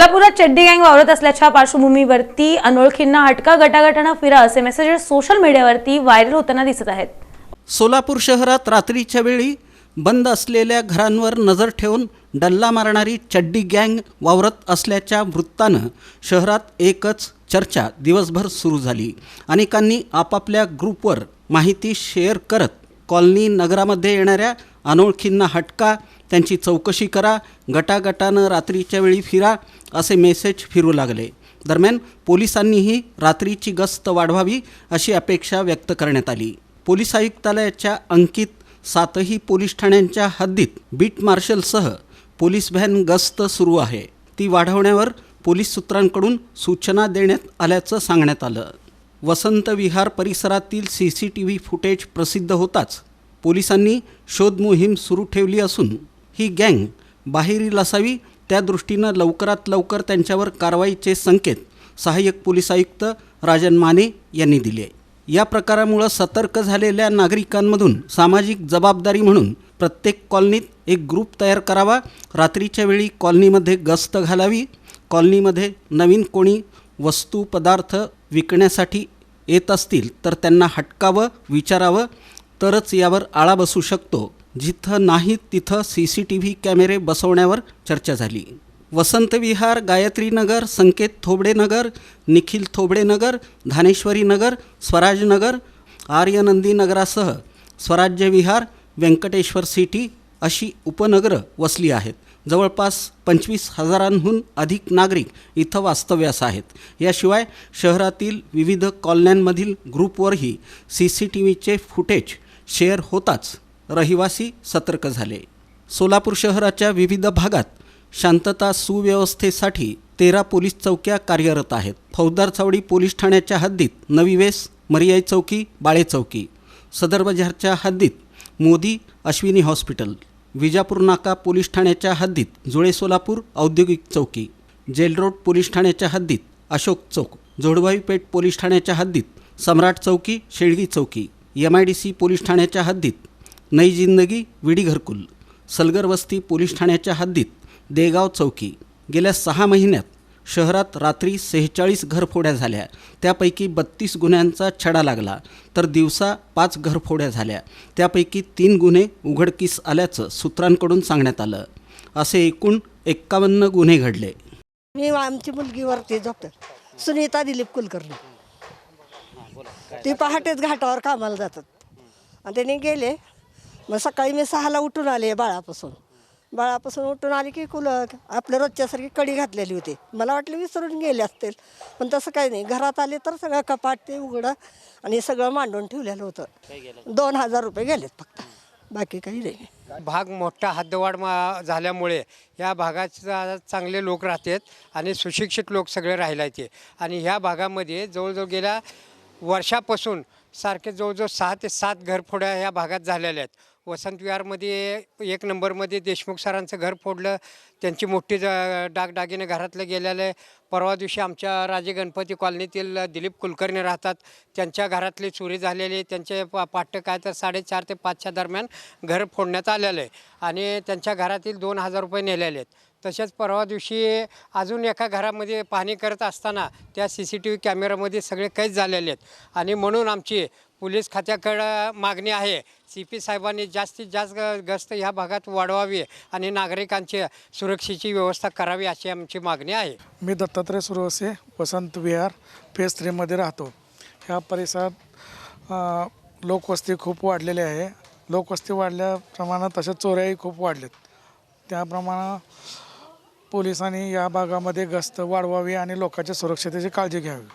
सोलापुरात चड्डी गँग वावरत असल्याच्या पार्श्वभूमीवरती अनोळखींना हटका गटागटानं फिरा असे मेसेजेस सोशल मीडियावरती व्हायरल होताना दिसत आहेत. सोलापूर शहरात रात्रीच्या वेळी बंद असलेल्या घरांवर नजर ठेवून डल्ला मारणारी चड्डी गँग वावरत असल्याच्या वृत्तानं शहरात एकच चर्चा दिवसभर सुरू झाली. अनेकांनी आपापल्या ग्रुपवर माहिती शेअर करत कॉलनी नगरामध्ये येणाऱ्या अनोळखींना हटका त्यांची चौकशी करा गटागटानं रात्रीच्या वेळी फिरा असे मेसेज फिरू लागले. दरम्यान पोलिसांनीही रात्रीची गस्त वाढवावी अशी अपेक्षा व्यक्त करण्यात आली. पोलीस आयुक्तालयाच्या अंकित सातही पोलीस ठाण्यांच्या हद्दीत बीट मार्शलसह पोलीस व्हॅन गस्त सुरू आहे. ती वाढवण्यावर पोलीस सूत्रांकडून सूचना देण्यात आल्याचं सांगण्यात आलं. वसंत विहार परिसरातील C C T V footage प्रसिद्ध होताच. पोलिसांनी शोध मोहीम सुरू ठेवली असून ही गँग बाहेरील असावी त्या दृष्टीनं लवकरात लवकर त्यांच्यावर कारवाईचे संकेत सहाय्यक पोलीस आयुक्त राजन माने यांनी दिले. या प्रकारामुळं सतर्क झालेल्या नागरिकांमधून सामाजिक जबाबदारी म्हणून प्रत्येक कॉलनीत एक ग्रुप तयार करावा रात्रीच्या वेळी कॉलनीमध्ये गस्त घालावी कॉलनीमध्ये नवीन कोणी वस्तू पदार्थ विकण्यासाठी येत असतील तर त्यांना हटकावं विचारावं तरच यावर आळा बसू शकतो. जिथं नाही तिथं सी सी टी व्ही कॅमेरे बसवण्यावर चर्चा झाली. वसंत विहार गायत्री नगर संकेत थोबडे नगर निखिल थोबडे नगर धानेश्वरी नगर स्वराज नगर आर्यनंदी नगरासह स्वराज्य विहार व्यंकटेश्वर सिटी अशी उपनगरं वसली आहेत. जवळपास पंचवीस हजारांहून अधिक नागरिक इथं वास्तव्यास आहेत. याशिवाय शहरातील विविध कॉलन्यांमधील ग्रुपवरही सी सी टी व्हीचे फुटेज शेअर होताच रहिवासी सतर्क झाले. सोलापूर शहराच्या विविध भागात शांतता सुव्यवस्थेसाठी तेरा पोलीस चौक्या कार्यरत आहेत. फौजदार चावडी पोलीस ठाण्याच्या हद्दीत नवी वेस मरियाई चौकी बाळे चौकी. सदर बजारच्या हद्दीत मोदी अश्विनी हॉस्पिटल. विजापूर नाका पोलीस ठाण्याच्या हद्दीत जुळे सोलापूर औद्योगिक चौकी जेल रोड पोलीस ठाण्याच्या हद्दीत अशोक चौक जोडवाई पेठ पोलीस ठाण्याच्या हद्दीत सम्राट चौकी शेळगी चौकी M I D C police ठाण्याच्या हद्दीत नई जिंदगी विडी घरकुल सलगर वस्ती पोलीस ठाण्याच्या हद्दीत देगाव चौकी. गेल्या सहा महिन्यात शहरात रात्री सेहेचाळीस घरफोड्या झाल्या. त्यापैकी बत्तीस गुन्ह्यांचा छडा लागला. तर दिवसा पाच घरफोड्या झाल्या. त्यापैकी तीन गुन्हे उघडकीस आल्याचं सूत्रांकडून सांगण्यात आलं. असे एकूण एक्कावन्न गुन्हे घडले. मी आमची मुलगी वरती झोपते सुनीता दिलीप कुलकर्णी. ती पहाटेच घाटावर कामाला जातात. आणि त्यांनी गेले. मग सकाळी मी सहाला उठून आले बाळापासून. बाळापासून उठून आले की कुल आपल्या रोजच्यासारखी कडी घातलेली होती. मला वाटलं विसरून गेले असतील. पण तसं काही नाही. घरात आले तर सगळं कपाट ते उघडं आणि सगळं मांडून ठेवलेलं होतं. दोन हजार रुपये गेलेत फक्त. बाकी काही नाही. भाग मोठा हद्दवाढ मा झाल्यामुळे या भागात चांगले लोक राहतात आणि सुशिक्षित लोक सगळे राहिले ते आणि ह्या भागामध्ये जवळजवळ गेल्या वर्षापासून सारखे जवळजवळ सहा ते सात घरफोड्या ह्या भागात झालेल्या आहेत. वसंत विहारमध्ये एक नंबरमध्ये देशमुख सरांचं घर फोडलं. त्यांची मोठी ज डागदागिने घरातलं गेलेलं. आहे परवा दिवशी आमच्या राजे गणपती कॉलनीतील दिलीप कुलकर्णी राहतात. त्यांच्या घरातली चोरी झालेली. आहे. त्यांचे पा पाट्य काय तर साडेचार ते पाचच्या दरम्यान घर फोडण्यात आलेलं आहे. आणि त्यांच्या घरातील दोन हजार रुपये नेलेले आहेत. तसेच परवा दिवशी अजून एका घरामध्ये पाहणी करत असताना त्या सी सी टी व्ही कॅमेरामध्ये सगळे कैद झालेले आहेत. आणि म्हणून आमची पोलीस खात्याकडं मागणी आहे. सी पी साहेबांनी जास्तीत जास्त गस्त ह्या भागात वाढवावी आणि नागरिकांची सुरक्षेची व्यवस्था करावी अशी आमची मागणी आहे. मी दत्तात्रय सुरवसे वसंत विहार फेज थ्रीमध्ये राहतो. ह्या परिसरात लोकवस्ती खूप वाढलेली आहे. लोकवस्ती वाढल्याप्रमाणे तसेच चोऱ्याही खूप वाढलेत त्याप्रमाणे पोलिसांनी या भागामध्ये गस्त वाढवावी आणि लोकांच्या सुरक्षतेची काळजी घ्यावी.